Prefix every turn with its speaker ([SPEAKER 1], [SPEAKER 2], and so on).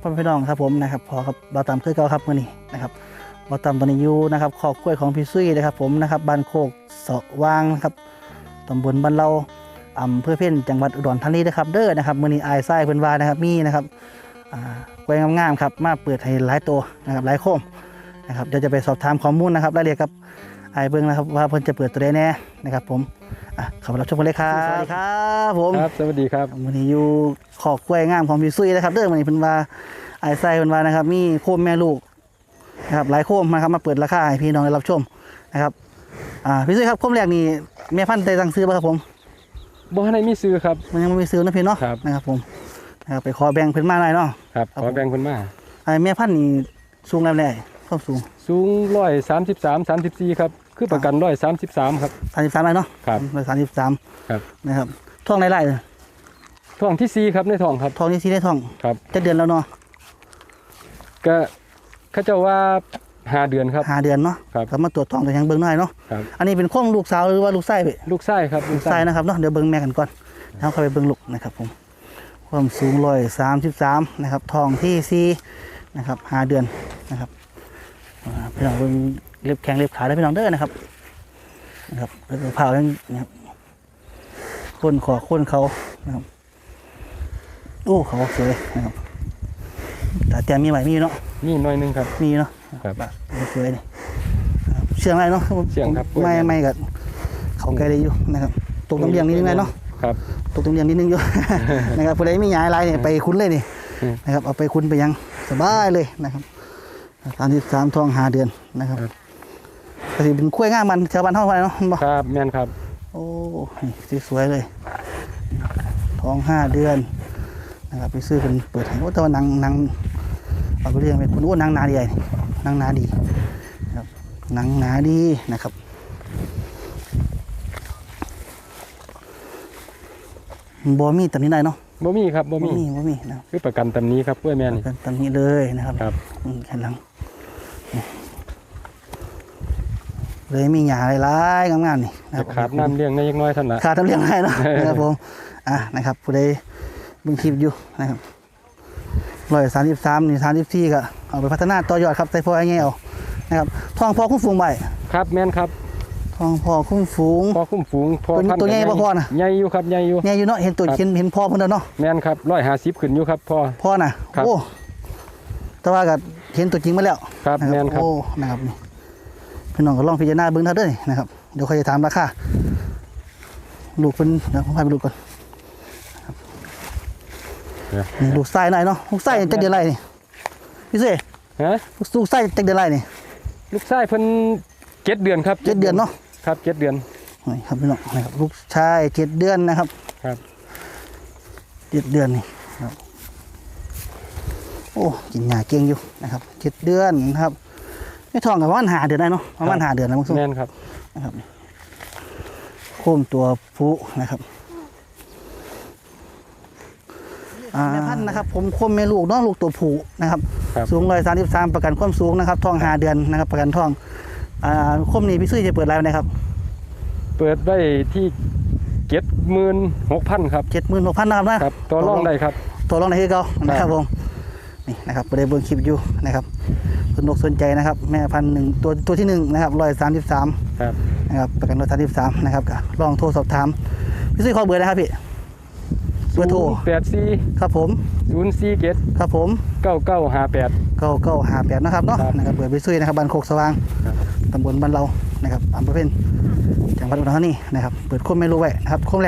[SPEAKER 1] พ่อพี่น้องครับผมนะครับพอครับบาตามเคยเก่าครับเมื่อนี้นะครับบาตามตอนนี้อยู่นะครับขอบกล้วยของพี่ซุยนะครับ ผมนะครับบ้านโคกสว่างครับตำบลบ้านเราอำเภอเพ่นจังหวัดอุดรธานีนะครับ เด้อนะครับมื่อนี้อายไส้เพิ่นวานะครับมีนะครับกล้วยงามๆครับมาเปิดให้หลายตัวนะครับหลายโค้งนะครับเดี๋ยวจะไปสอบถามข้อมูลนะครับรายละเอียดรับ อายเบิ่งนะครับว่าเพิ่นจะเปิดตัวใดแน่นะครับ ผมอะเข้ามารับชมกันเลยครับสวัสดีครับผม
[SPEAKER 2] ครับสวัสดีครับ
[SPEAKER 1] วันนี้อยู่ขอกกล้วยงามของพี่ซุยนะครับเด้อวันนี้เพิ่นว่าไอ้ไส้เพิ่นว่านะครับ มีโคมแม่ลูกนะครับหลายโคมนะครับมาเปิดราคาให้พี่น้องได้รับชมนะครับอ่าพี่ซุยครับโคมแรกนี่แม่พันธุ์ได้สั่งซื้อป่ะครับผม
[SPEAKER 2] บ่ให้มีซื้อครับ
[SPEAKER 1] มันยังไม่มีซื้อนะพี่เนาะ
[SPEAKER 2] ครับ
[SPEAKER 1] นะครับ ผมนะครับไปขอแบ่งเพิ่นมาหน่อยเนาะ
[SPEAKER 2] ครับ
[SPEAKER 1] ครับ
[SPEAKER 2] ขอแบ่งคนมา
[SPEAKER 1] ไอ้แม่พันธุ์นี่สูงแล้วแหละ ความสูง
[SPEAKER 2] สูงร้อยสามสิบสามสามสิบสี่ครับ คือประกันร้อยสามสิบสามครับ
[SPEAKER 1] 33เลยเนาะ
[SPEAKER 2] ครับ
[SPEAKER 1] ร้อยสามสิบสาม
[SPEAKER 2] ครับ
[SPEAKER 1] นะครับท้องไล่ๆเลย
[SPEAKER 2] ท้องที่สี่ครับในท้องครับ
[SPEAKER 1] ท้องนี่สีได้ท้อง
[SPEAKER 2] ครับ
[SPEAKER 1] จะเดือนแล้วเนาะ
[SPEAKER 2] ก็เขาเจ้าว่าห้าเดือนครับ
[SPEAKER 1] ห้าเดือนเนาะ
[SPEAKER 2] ครับ
[SPEAKER 1] ก็มาตรวจท้องแต่ยังเบิ่งหน่อยเนาะ
[SPEAKER 2] ครับ
[SPEAKER 1] อันนี้เป็นโค้งลูกสาวหรือว่าลูกไส้พี่
[SPEAKER 2] ลูกไส้ครับ
[SPEAKER 1] ลูกไส้นะครับเนาะเดี๋ยวเบิ้งแม่กันก่อนแล้วเข้าไปเบิ้งลูกนะครับผมความสูงร้อยสามสิบสามนะครับทองที่สี่นะครับห้าเดือนนะครับอ่า พี่น้องเบิ้งเล็บแข้งเล็บขาได้พี่น้องเด้อนะครับนะครับแล้วก็เผาเรื่องนะครับก้นขอก้นเขานะครับโอ้เขาสวยนะครับแต่แต่มีไหมมีอยู่เนาะ
[SPEAKER 2] นี่หน่อยหนึงครับ
[SPEAKER 1] มีเนาะ
[SPEAKER 2] ครับ
[SPEAKER 1] สวยนี่นะครับเชื่องอะไรเนาะ
[SPEAKER 2] เชื่องครับ
[SPEAKER 1] ไม่ไม่กับเขาไกลได้อยู่นะครับตกตำเลียงนิดนึงไงเนาะ
[SPEAKER 2] ครับ
[SPEAKER 1] ตกตรงเรียนนิดนึงอยู่ นะครับผู้ใดไม่ย้ายอะไรเนี่ยไปคุ้นเลยนี่
[SPEAKER 2] อืม
[SPEAKER 1] นะครับเอาไปคุ้นไปยังสบายเลยนะครับ สามสิบสามทองหาเดือนนะครับ
[SPEAKER 2] ครับ
[SPEAKER 1] ก็สิเป็นกล้วยง่ามมันชาวบ้านเท่าไหร่เนาะบอก
[SPEAKER 2] ครับแม่นครับ
[SPEAKER 1] โอ้นี่สวยๆเลยทองห้าเดือนนะครับไปซื้อเป็นเปิดให้โอ้แต่ว่าหนังหนังเอาไปเรียงไปคุณโอ้หนังหนาดีไอ้นี่หนังหนาดีนะครับหนังหนาดีนะครับบ่มีตำนี้ได้เนาะ
[SPEAKER 2] บ่มีครับบ่มี
[SPEAKER 1] มีบ่มีนะครับ
[SPEAKER 2] คือประกันตำนี้ครับกล้วยแม่นี่
[SPEAKER 1] เป็นตำนี้เลยนะครับ
[SPEAKER 2] ครับ
[SPEAKER 1] อืมแค่หลังนี่ เลยมีหยาหลายๆงามๆนี่นะค
[SPEAKER 2] จะ
[SPEAKER 1] รับ
[SPEAKER 2] ขาดน้ำเลี้ยงในยังน้อยเท่านั้น
[SPEAKER 1] ขาดน้ำเลี้ยงให้เนาะ นะครับผมอะนะครับผู้ใดเบิ่งคลิปอยู่นะครับร้อยสามสิบสามนี่สามสิบสี่ก็เอาไปพัฒนาต่อยอดครับใส่พอไอ้เงี้ยเอานะครับทองพอคุ้มฝูงใบ
[SPEAKER 2] ครับแม่นครับ
[SPEAKER 1] ทองพอคุ้มฝูง
[SPEAKER 2] พอคุ้มฝูงพอ
[SPEAKER 1] ตัวนี้
[SPEAKER 2] พัน
[SPEAKER 1] ตัวใหญ่บ่พอน่ะ
[SPEAKER 2] ใหญ่อยู่ครับใหญ่อยู่
[SPEAKER 1] เนี่ยอยู่เนาะเห็นตัว
[SPEAKER 2] ครับ
[SPEAKER 1] เห็นเห็นพ่อเพิ่นแล้วเนาะ
[SPEAKER 2] แม่นครับร้อยห้าสิบขึ้นอยู่ครับพ่อ
[SPEAKER 1] พ่อน่ะ
[SPEAKER 2] ครับ
[SPEAKER 1] โอ้ แต่ว่าก็เห็นตัวจริงมาแล้ว
[SPEAKER 2] ครับ
[SPEAKER 1] นะ
[SPEAKER 2] แม่นครับ
[SPEAKER 1] โอ้นะครับนี่พี่น้องก็ลองพิจารณาเบิ้งเท่าเด้วยนะครับเดี๋ยวค่อยจะถามราคาลูกเป็นเดี๋ยวผมพาไปดูก่อนนะครับ
[SPEAKER 2] เนี่ย
[SPEAKER 1] นี่ลูกไส้หน่อยเนาะลูกไส้จักเดือนไรนี่พี่เซ่
[SPEAKER 2] ฮะ
[SPEAKER 1] ลูกไส้จักเดือนไรนี่
[SPEAKER 2] ลูกชายเพิ่นเจ็ดเดือนครับ
[SPEAKER 1] เจ็ดเดือนเนาะ
[SPEAKER 2] ครับเจ็ดเดือน
[SPEAKER 1] นี่ครับพี่น้องนะครับลูกชายเจ็ดเดือนนะครับ
[SPEAKER 2] ครับ
[SPEAKER 1] เจ็ดเดือนนี่ครับโอ้กินยาเก่งอยู่นะครับเจ็ดเดือนนะครับไม่ท้องกับประมาณหาเดือนได้เนาะประมาณหาเดือนนะมึงสุ
[SPEAKER 2] แม่นครับ
[SPEAKER 1] นะครับโค้มตัวผู้นะครับแม่พันธุ์นะครับผมโค้มแม่ลูกเน้องลูกตัวผู้นะครับ
[SPEAKER 2] ครับ
[SPEAKER 1] สูงร้อยสามสิบสามประกันความสูงนะครับท้องหาเดือนนะครับ ประกันท้องอ่าโค้มนี้พี่ซุ้ยจะเปิดไลฟ์นะครับ
[SPEAKER 2] เปิดไว้ที่เจ็ดหมื่นหกพันครับ
[SPEAKER 1] เจ็ดหมื่นหกพันนะครับนะครับ
[SPEAKER 2] ตัวรองได้ครับ
[SPEAKER 1] ตัวรองในที่เก่านะครับผม นี่นะครับประเดี๋ยวเบิ่งคลิปอยู่นะครับสนุกสนใจนะครับ แม่พันธุ์หนึ่งตัวตัวที่หนึ่งนะครับร้อยสามสิบสาม
[SPEAKER 2] ครับ
[SPEAKER 1] นะครับประกันรถสามสิบสามนะครับก็ลองโทรสอบถามพี่ซุ้ยขอเบอร์นะครับพี่เบอร์โทร
[SPEAKER 2] แปดสี่
[SPEAKER 1] ครับผม
[SPEAKER 2] ศูนย์สี่เจ็ด
[SPEAKER 1] ครับผม
[SPEAKER 2] เก้าเก้าห้าแปด
[SPEAKER 1] เก้าเก้าหาแปดนะครับเนาะ
[SPEAKER 2] ครับ
[SPEAKER 1] นะครับเบอร์พี่ซุ้ยนะครับบ้านโคกสว่าง
[SPEAKER 2] ครับ
[SPEAKER 1] ตำบลบ้านเรานะครับอำเภอเพ็ญจังหวัดอุดรธานีนะครับเปิดโคมไม่รู้ไว้นะครับโคมแรก